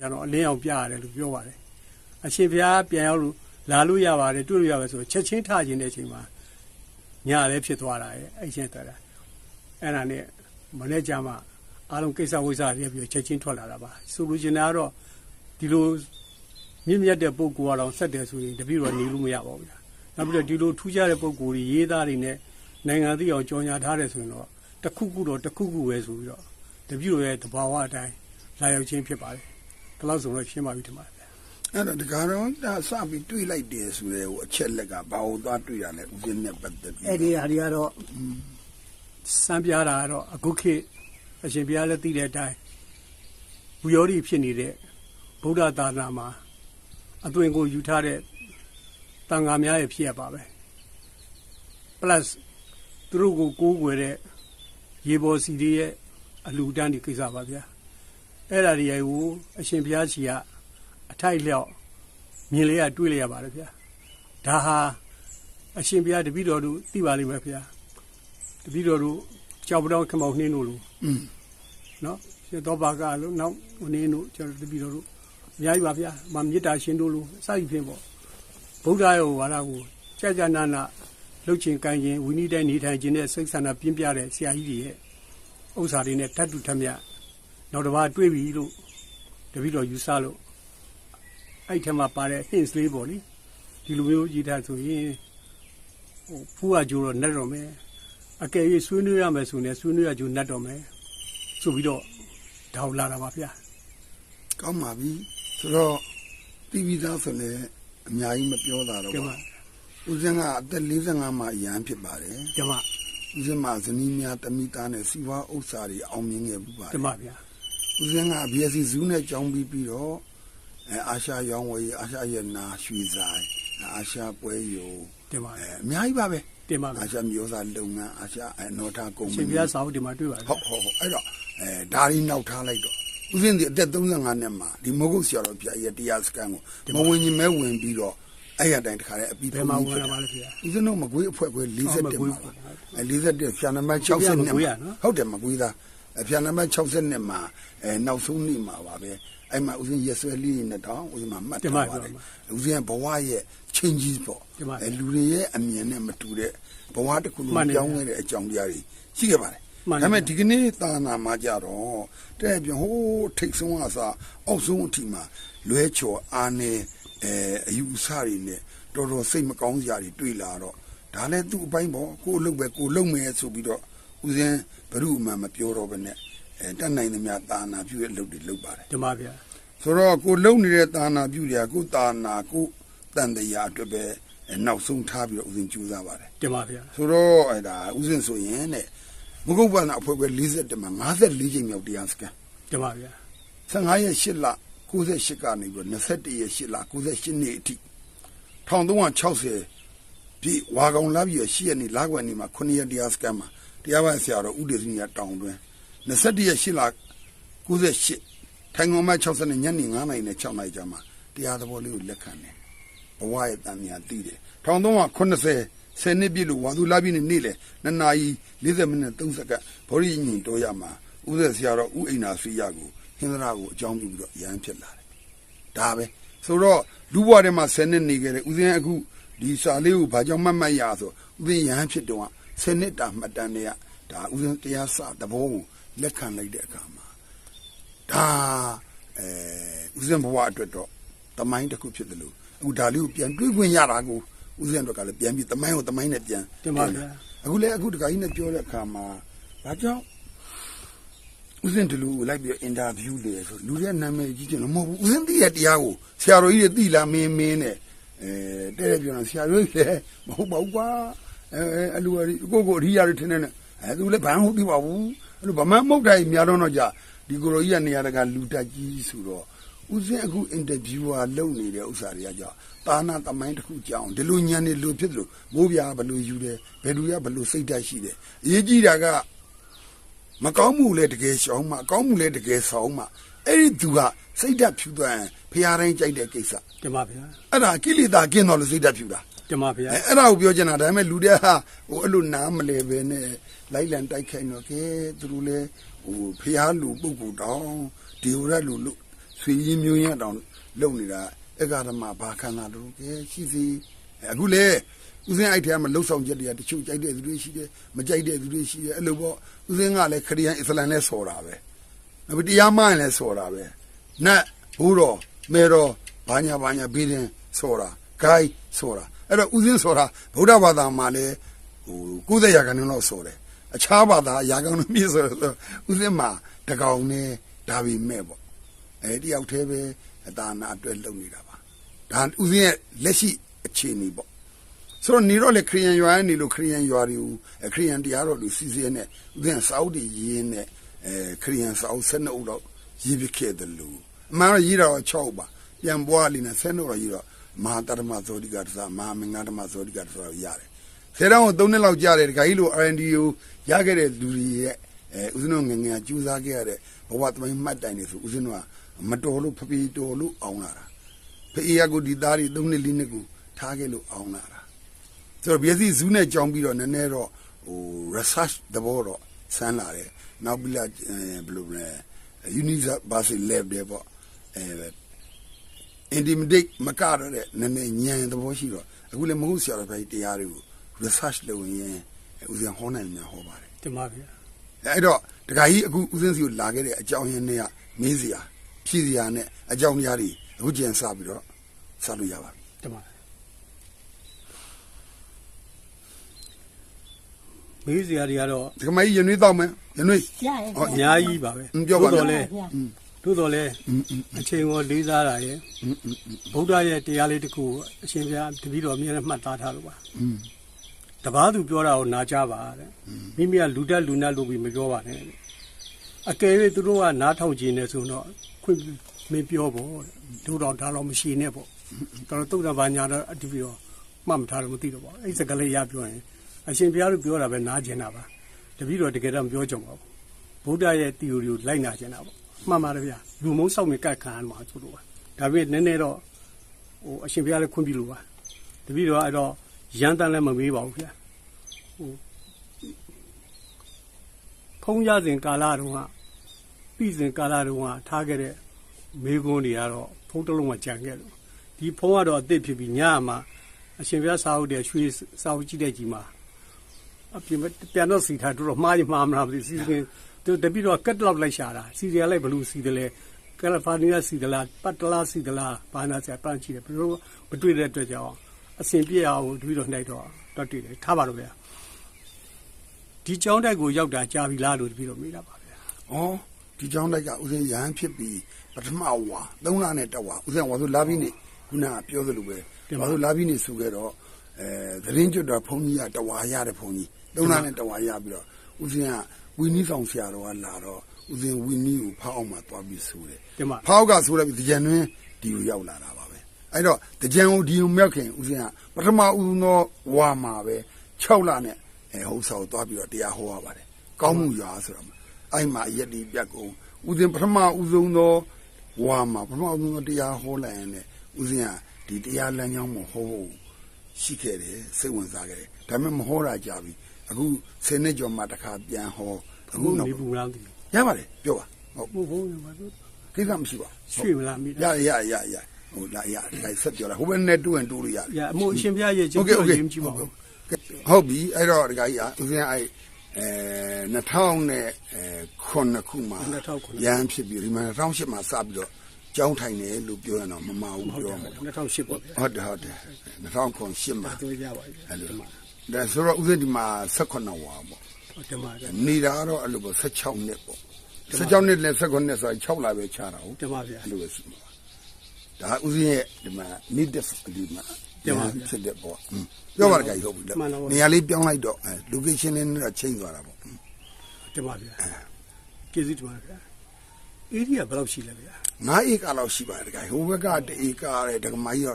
ရတော့အလင်းအောင်ပြရတယ်လို့ပြောပါတယ်အရှင်ဘုရားပြန်ရောက်လို့လာလို့ရပါတယ်တွေ့လို့ရပါဆိုချက်ချင်းထခြင်းတဲ့အချိန်မှာညလည်းဖြစ်သွားတာရဲ့အဲ့ချင်းတော်တာအဲ့ဒါနဲ့မနေ့ကျမှအားလုံးကိစ္စဝိစ္စတွေပြီးချက်ချင်းထွက်လာတာပါဆိုလိုချင်တာကတော့ဒီလိုမြင့်မြတ်တဲ့ပုံကူကတော့ဆက်တယ်ဆိုရင်တပည့်တော်နေလို့မရပါဘူးဗျာနောက်ပြီးတော့ဒီလိုထူးခြားတဲ့ပုံကူတွေရေးသားတွေနဲ့နိုင်ငံသိအောင်ကြော်ညာထားတယ်ဆိုရင်တော့တစ်ခုခုတော့တစ်ခုခုပဲဆိုပြီးတော့တပည့်တော်ရဲ့တဘာဝအတိုင်းလာရောက်ခြင်းဖြစ်ပါတယ် ဒီလောက်ဆိုတော့ရှင်းပါပြီထင်ပါတယ်ဗျာအဲ့တော့ဒီကားတော့ဒါစပြီးတွေးလိုက်တယ်ဆိုရဲဟိုအချက်လက်ကဘာလို့သွားတွေးရလဲဥစဉ်နဲ့ပတ်သက်ပြီးအဲ့ဒီဟာတွေကတော့စံပြတာကတော့အခုခေတ်အရှင်ဘုရားလည်းသိတဲ့အတိုင်းဘူယောဓိဖြစ်နေတဲ့ဗုဒ္ဓသာသနာမှာအသွင်ကိုယူထားတဲ့တန်ဃာများရဲ့ဖြစ်ရပါပဲ plus သူတို့ကိုကိုးကွယ်တဲ့ရေပေါ်စီတွေရဲ့အလူတန်းဒီကိစ္စပါဗျာ အဲ့ဒါတွေရဲ့ကိုအရှင်ဘုရားကြီးကအထိုက်လျောက်မြင်လေရတွေးလေရပါတယ်ဗျာဒါဟာအရှင်ဘုရားတပည့်တော်တို့သိပါလိမ့်မယ်ဘုရားတပည့်တော်တို့ကြောက်ပတောင်းခမောင်နှင်းတို့လို့อืมနော်ရှင်သောဘာကလို့နောက်ဟိုနှင်းတို့ကျွန်တော်တပည့်တော်တို့အများကြီးပါဗျာမမေတ္တာရှင်တို့လို့အစရှိဖြင့်ပေါ့ဗုဒ္ဓရဲ့ဝါဒကိုကြာကြာနာနာလှုပ်ချင်ကိုင်းခြင်းဝိနည်းတဲ့နေထိုင်ခြင်းနဲ့စိတ်ဆန္ဒပြင်းပြတဲ့ဆရာကြီးတွေရဲ့ဥစ္စာတွေနဲ့တတ်တူထက်မြတ် နောက်တစ်ပါးတွေးပြီလို့တပည့်တော်ယူဆလို့အဲ့ထက်မှာပါတဲ့ hints လေးပေါ့လေဒီလိုမျိုးရေးထားဆိုရင်ဟိုဖူးရကြိုးတော့နှက်တော့မယ်အကယ်၍ဆွေးနွေးရမယ်ဆိုရင်ဆွေးနွေးရကြိုးနှက်တော့မယ်ဆိုပြီးတော့ဒါကိုလာတာပါဗျာကောင်းပါပြီဆိုတော့တီဗီသားဆိုလည်းအများကြီးမပြောတာတော့ကျမပါဥစဉ်ကအသက်45မှာအရန်ဖြစ်ပါတယ်ကျမဥစဉ်မှာဇနီးများတမိသားနဲ့စီဝါဥစ္စာတွေအောင်မြင်ခဲ့ဘူးပါကျမဗျာ ဥစဉ်က BSc ဇူးနဲ့ကြောင်းပြီးပြီးတော့အဲအာရှရောင်းဝယ်ရေးအာရှရဲ့နာရွှေဆိုင်အာရှပွဲယုံကျမအဲအများကြီးပါပဲတင်ပါဗျာအာရှမျိုးစားလုပ်ငန်းအာရှအနော်ထားကုမ္ပရှင်ဏီဘုရားစာအုပ်ဒီမှာတွေ့ပါဟုဗျာတ်ဟုတ်ဟုတ်အဲ့တော့အဲဒါရီနောက်ထားလိုက်တော့ဦးစင်းဒီအသက်35နှစ်မှာဒီမဟုတ်ဆရာတော်ပြရဲ့တရားစကန်ကိုမဝင်ရင်မဲဝင်ပြီးတော့အဲ့ရတိုင်းတခါလဲအပြီးဘယ်မှာဝင်လာပါလဲဗျာဦးစင်းတို့မကွေးအဖွဲ့ကွေးဟုတ်40မတက်ကွေးမှာပါပါအဲ40ဖြာနံပါတ်60နှစ်မကွေးရမှာနော်ဟုတ်တယ်မကွေးသား အဖြာနံပါတ်60နှစ်မှာအဲနောက်ဆုံးနေ့မှာပါပဲအဲ့မှာဦးစင်းရက်ဆွဲလေးနဲ့တောင်းဦးစင်းမှာမှတ်ထားပါတယ်ဦးစင်းဘဝရဲ့ changes ပေါ့အဲလူတွေရဲ့အမြင်နဲ့မတူတဲ့ဘဝတစ်ခုလုံးပြောင်းလဲတဲ့အကြောင်းတရားတွေရှိခဲ့ပါတယ်မှန်ဒါတယ်ပေမဲ့ဒီကနေ့သာနာမှာကြတော့တဲ့ပြန်ဟိုးထိတ်ဆုံးအစားအောက်ဆုံးအထိမှာလွဲချော်အားနေအဲအယူအဆတွေနဲ့တော်တော်စိတ်မကောင်းစရာတွေတွေ့လာတော့ဒါလည်းသူ့အပိုင်းပေါ့ကိုယ်အလုပ်ပဲကိုယ်လုပ်မယ်ဆိုပြီးတော့ဦးဇင်း ဘ ᱹ မှမပြောတော့ဘဲနဲ့အဲတတ်နိုင်သမျှသာနာပြုရဲ့အလုပ်တွေလုပ်ပါတယ်ကျမဗျာဆိုတော့ကိုယ်လုံနေတဲ့သာနာပြုတွေကကိုယ်သာနာကိုယ်တန်တရားအတွက်ပဲအဲနောက်ဆုံးထားပြီးတော့ဦးဇင်းကြိုးစားပါတယ်ကျမဗျာဆိုတော့အဲ့ဒါဥစဉ်ဆိုရင်တဲ့မကုတ်ဘာနာအဖွဲ့ပဲ40မှာ54ချိန်မြောက်တရားစကန်ကျမဗျာ15ရက်8လ98ကနေပြီးတော့21ရက်8လ98နှစ်အထိ1360ပြည့်ဝါကောင်လာပြီးရ8ရက်နေ့လာကွယ်နေ့မှာ9ရက်တရားစကန်မှာ တရားပိုင်ဆရာတော်ဥဒေသနီကတောင်းတွင်21ရက်8လ98ထိုင်ကုန်မ60နဲ့ညနေ9နာရီနဲ့6နာရီကြာမှာတရားသဘောလေးကိုလက်ခံတယ်ဘဝရဲ့တန်မြာတည်တယ်1380ဆယ်နှစ်ပြည့်လို့ဝါသူလာပြီးနေနေ့လေနှစ်နာရီ40မိနစ်30စက္ကန့်ဗောဓိညင်တော်ရမှာဥစ္စာဆရာတော်ဥအိနာဆွေရကိုဟင်္ဒရာကိုအကြောင်းပြုပြီးတော့ရဟန်းဖြစ်လာတယ်ဒါပဲဆိုတော့လူဘဝထဲမှာဆယ်နှစ်နေခဲ့တယ်ဥစဉ်အခုဒီစာလေးကိုဘာကြောင့်မှတ်မှတ်ရဆိုဥစဉ်ရဟန်းဖြစ်တော့ ဆယ်နှစ်တာမှတ်တမ်းတွေကဒါဥစဉ်တရားစသဘောကိုလက်ခံလိုက်တဲ့အခါမှာဒါအဲဥစဉ်ဘဝအတွက်တော့တမိုင်းတစ်ခုဖြစ်တယ်လို့အခုဒါလေးကိုပြန်တွေးခွင့်ရတာကိုဦးဇင်းတို့ကလည်းပြန်ပြီးတမိုင်းကိုတမိုင်းနဲ့ပြန်ကျမဗျာအခုလည်းအခုတခါကြီးနဲ့ပြောတဲ့အခါမှာဘာကြောင့်ဦးဇင်းတလူကိုလိုက်ပြီးအင်တာဗျူးလေဆိုလူတွေကနာမည်ကြီးတယ်မဟုတ်ဘူးဦးဇင်းသိတဲ့တရားကိုဆရာတော်ကြီးတွေသိလားမင်းမင်းနဲ့အဲတဲ့တဲ့ပြောတာဆရာတော်ကြီးလည်းမဟုတ်ပါဘူးကွာ အဲအဲအလူအရီကိုကိုအရိယာတွေထင်းနေနဲ့အဲသူလည်းဘာမှမဟုတ်သေးပါဘူးအဲ့လိုဗမာမုတ်တိုင်းများတော့တော့ကြဒီကိုလိုကြီးကနေရာတကလူတက်ကြီးဆိုတော့ဦးစင်းအခုအင်တာဗျူဝါလုပ်နေတဲ့ဥစ္စာတွေကကြောင့်တာနာတမိုင်းတစ်ခုကြောင်းဒီလိုညံနေလို့ဖြစ်တယ်လို့မိုးပြားဘယ်လိုယူတယ်ဘယ်လူရဘယ်လိုစိတ်ဓာတ်ရှိတယ်အရေးကြီးတာကမကောင်းမှုလဲတကယ်ရှောင်းမှအကောင်းမှုလဲတကယ်ဆောင်မှအဲ့ဒီသူကစိတ်ဓာတ်ဖြူသွားရင်ဖရာတိုင်းကြိုက်တဲ့ကိစ္စကျမဗျာအဲ့ဒါကိလေသာကင်းတော်လို့စိတ်ဓာတ်ဖြူတာ ကျမဗျာအဲအဲ့ဒါကိုပြောချင်တာဒါပေမဲ့လူတွေကဟာဟိုအဲ့လိုနားမလဲပဲနဲ့လိုက်လံတိုက်ခိုက်တော့ကဲသူတို့လဲဟိုဖျားလူပုဂ္ဂိုလ်တောင်းဒီဟိုရက်လူလူဆွေကြီးမျိုးရင်းတောင်လုံနေတာအက္ခဓမ္မဘာခန္ဓာတို့ကဲရှိစီအခုလေဦးစင်းအိုက်ထဲမှာလှုပ်ဆောင်ချက်တွေကတချို့ကြိုက်တဲ့သူတွေရှိတယ်မကြိုက်တဲ့သူတွေရှိတယ်အဲ့လိုပေါ့ဦးစင်းကလည်းခရီးယန်အစ္စလမ်နဲ့ဆော်တာပဲနောက်ပြီးတရားမှန်လည်းဆော်တာပဲနတ်ဘိုးတော်မေတော်ဘာညာဘာညာပြီးရင်ဆော်တာဂိုင်းဆော်တာ အဲ့တော့ဦးစင်းဆော်တာဗုဒ္ဓဘာသာမှာလည်းဟို90ရာခိုင်နှုန်းလောက်ဆော်တယ်အခြားဘာသာရာခိုင်နှုန်းမြင့်ဆိုတော့ဦးစင်းမှာတကောင်နဲ့ဒါပေမဲ့ပေါ့အဲတယောက်တည်းပဲအတာနာအတွက်လုပ်နေတာပါဒါဥစဉ်ရဲ့လက်ရှိအခြေအနေပေါ့ဆိုတော့နေတော့လေခရိယန်ရွာနေလို့ခရိယန်ရွာတွေကိုအဲခရိယန်တရားတော်တွေစီစီနဲ့ဥစဉ်စာအုပ်တွေရင်းနဲ့အဲခရိယန်စာအုပ်12အုပ်တော့ရေးပြခဲ့တယ်လို့အမှန်တော့ရေးတော့6ပါပြန်ပွားလိနဲ့12တော့ရေးတော့ မဟာတရမဇောတိကတသမဟာမင်္ဂဓမ္မဇောတိကတသရတယ်ဆယ်တောင်းကို3နှစ်လောက်ကြာတယ်ဒကာကြီးလို R&D ကိုရခဲ့တဲ့လူတွေရဲ့အဲဥစဉ်တို့ငယ်ငယ်ကျူးစားခဲ့ရတဲ့ဘဝသမိုင်းမှတ်တိုင်တွေဆိုဥစဉ်တို့ကမတော်လို့ဖပီတော်လို့အောင်းလာတာဖေးရကိုဒီသားတွေသုံးနှစ်လေးနှစ်ကိုထားခဲ့လို့အောင်းလာတာဆိုတော့ဘီစီဇူးနဲ့ကြောင်းပြီးတော့နည်းနည်းတော့ဟို research သဘောတော့ဆန်းလာတယ်နောက်ပြီးလာအဲဘယ်လိုလဲ university lab တွေပေါ့အဲ intimidate မကတော့တဲ့နည်းနည်းညံသဘောရှိတော့အခုလည်းမဟုတ်ဆရာတော်ဘယ်တရားတွေကို research လုပ်ရင်ဦးဇင်ဟောနိုင်များဟောပါတယ်တင်ပါဗျာအဲ့တော့ဒကာကြီးအခုဦးစင်းစီကိုလာခဲ့တဲ့အကြောင်းရင်းတွေကမေးစရာဖြည့်စရာနဲ့အကြောင်းတရားတွေအခုကျန်စပြီးတော့စလို့ရပါပြီတင်ပါမေးစရာတွေကတော့ဒကာမကြီးရနွေးတော့မယ်ရနွေးရရဲ့ဟောအများကြီးပါပဲอืมပြောပါသို့လေတော်လဲ သို့တော်လဲအချိန်ကိုလေးစားတာရယ်ဗုဒ္ဓရဲ့တရားလေးတစ်ခုကိုအရှင်ဘုရားတပည့်တော်အမြဲတမ်းမှတ်သားထားလို့ပါတပားသူပြောတာကိုနားကြပါတဲ့မိမိကလူတက်လူနတ်လို့ပြီးမပြောပါနဲ့တဲ့အကယ်၍သူတို့ကနားထောင်ခြင်းနဲ့ဆိုတော့ခွင့်ပြုမင်းပြောဖို့တဲ့တို့တော့ဒါတော့မရှိနဲ့ပေါ့တော်တော်တုတ်တာဘာညာတော့အတူပြီးတော့မှတ်မထားတော့မသိတော့ပါဘူးအဲ့ဒီစကားလေးရပြောရင်အရှင်ဘုရားတို့ပြောတာပဲနားကျင်တာပါတပည့်တော်တကယ်တော့မပြောကြပါဘူးဗုဒ္ဓရဲ့ theory ကိုလိုက်နာကျင်တာပေါ့ မှန်ပါတယ်ဗျာလူမုံဆောက်မြကတ်ခံရမှာဆိုလို့ပါဒါပေမဲ့နည်းနည်းတော့ဟိုအရှင်ဘုရားလည်းခွင့်ပြုလို့ပါတပည့်တော်ကအဲ့တော့ရန်တန်လည်းမမေးပါဘူးဗျာဟိုဖုံးရစဉ်ကာလတုန်းကပြည်စဉ်ကာလတုန်းကထားခဲ့တဲ့မေကွန်းတွေကတော့ဖုံးတစ်လုံးမှကြံခဲ့လို့ဒီဖုံးကတော့အစ်စ်ဖြစ်ပြီးညမှာအရှင်ဘုရားစာအုပ်တဲ့ရွှေစာအုပ်ကြည့်တဲ့ကြီးမှာအပြင်ဘက်ပြန်တော့စီထားတို့တော့မှားရင်မှားမလားမသိဘူးစီစဉ် သူတပိတော့ကတ်လောက်လိုက်ရှာတာစီစဉ်လိုက်ဘလူးစီတယ်လေကယ်လီဖိုးနီးယားစီတယ်လားပတ်တလာစီတယ်လားဘာနာစီပန်းချီတယ်ဘယ်လိုမတွေ့တဲ့အတွက်ကြောင့်အစဉ်ပြည့်အောင်တပိတော့နှိုက်တော့တော့တွေ့တယ်ထားပါတော့ဗျာဒီကျောင်းတိုက်ကိုရောက်တာကြာပြီလားလို့တပိတော့မေးတာပါဗျာဩဒီကြောင်းတိုက်ကဥစဉ်ရဟန်းဖြစ်ပြီးပထမဝါသုံးလနဲ့တက်ဝါဥစဉ်ဝါဆိုလာပြီးနေခုနကပြောသလိုပဲဝါဆိုလာပြီးနေဆိုခဲ့တော့အဲသတင်းကျွတ်တော်ဘုန်းကြီးကတဝါရတဲ့ဘုန်းကြီးသုံးလနဲ့တဝါရပြီးတော့ဥစဉ်က ဝီနီးဆောင်ဆရာတော်ကလာတော့ဥစဉ်ဝီနီးကိုဖောက်အောင်မှသွားပြီးဆိုတယ်ဒီမှာဖောက်ကဆိုရပြီတကြံတွင်ဒီကိုရောက်လာတာပါပဲအဲ့တော့တကြံကိုဒီကိုမြောက်ခင်ဦးစင်းကပထမဦးသောဝါမှာပဲ6လနဲ့အဲဟုတ်ဆောက်သွားပြီးတော့တရားဟောရပါတယ်ကောင်းမှုရွာဆိုတော့အဲ့မှာအရက်ဒီပြတ်ကုန်ဦးစင်းပထမဦးဆုံးသောဝါမှာပထမဦးဆုံးသောတရားဟောလိုက်ရင်လည်းဦးစင်းကဒီတရားလမ်းကြောင်းမှာဟောဖို့ရှိခဲ့တယ်စိတ်ဝင်စားခဲ့တယ်ဒါပေမဲ့မဟောတာကြပြီ အခု10နှစ်ကျော်မှတစ်ခါပြန်ဟောအခုနောက်နေပူလားမသိဘူးရပါတယ်ပြောပါဟုတ်ဘူးဘူးဘာလို့ကိစ္စမရှိပါဘူးရွှေ့မလားမိရရရရဟိုလာရလိုက်ဆက်ပြောလိုက်ဟိုဘက်နဲ့တူရင်တူလို့ရတယ်ရအမို့အရှင်ဘုရားရဲ့ကျုပ်ကိုရင်းကြည့်ပါဦးဟုတ်ပြီအဲ့တော့ဒကာကြီးအဦးဇင်းအဲ့အဲ2000နဲ့ခုနှစ်ခုမှာရန်ဖြစ်ပြီးဒီမှာ2008မှာစပြီးတော့ကြောင်းထိုင်တယ်လို့ပြောရတော့မမဘူးပြောမှာ2008ပေါ့ဟုတ်တယ်ဟုတ်တယ်2008မှာပြောရပါပြီအဲ့လို ဒါဆိုတော့ဥစဉ်ဒီမှာ18ဝါပေါ့တမဗျာနေတာတော့အဲ့လိုပေါ့16နှစ်ပေါ့16နှစ်လဲ18နှစ်ဆို6လပဲခြားတာဟုတ်တမဗျာအဲ့လိုပဲရှိမှာဒါဥစဉ်ရဲ့ဒီမှာ need ဒီမှာပြန်ဖြစ်တဲ့ပေါ့ပြောပါကြကြီးဟုတ်ပြီလေနေရာလေးပြောင်းလိုက်တော့ location လေးနဲ့ချိန်သွားတာပေါ့တမဗျာကျေးဇူးတမဗျာ area ဘယ်လောက်ရှိလဲဗျာ9ဧကလောက်ရှိပါတယ်ကြဟိုဘက်က1ဧကတဲ့ဒကမကြီးတော့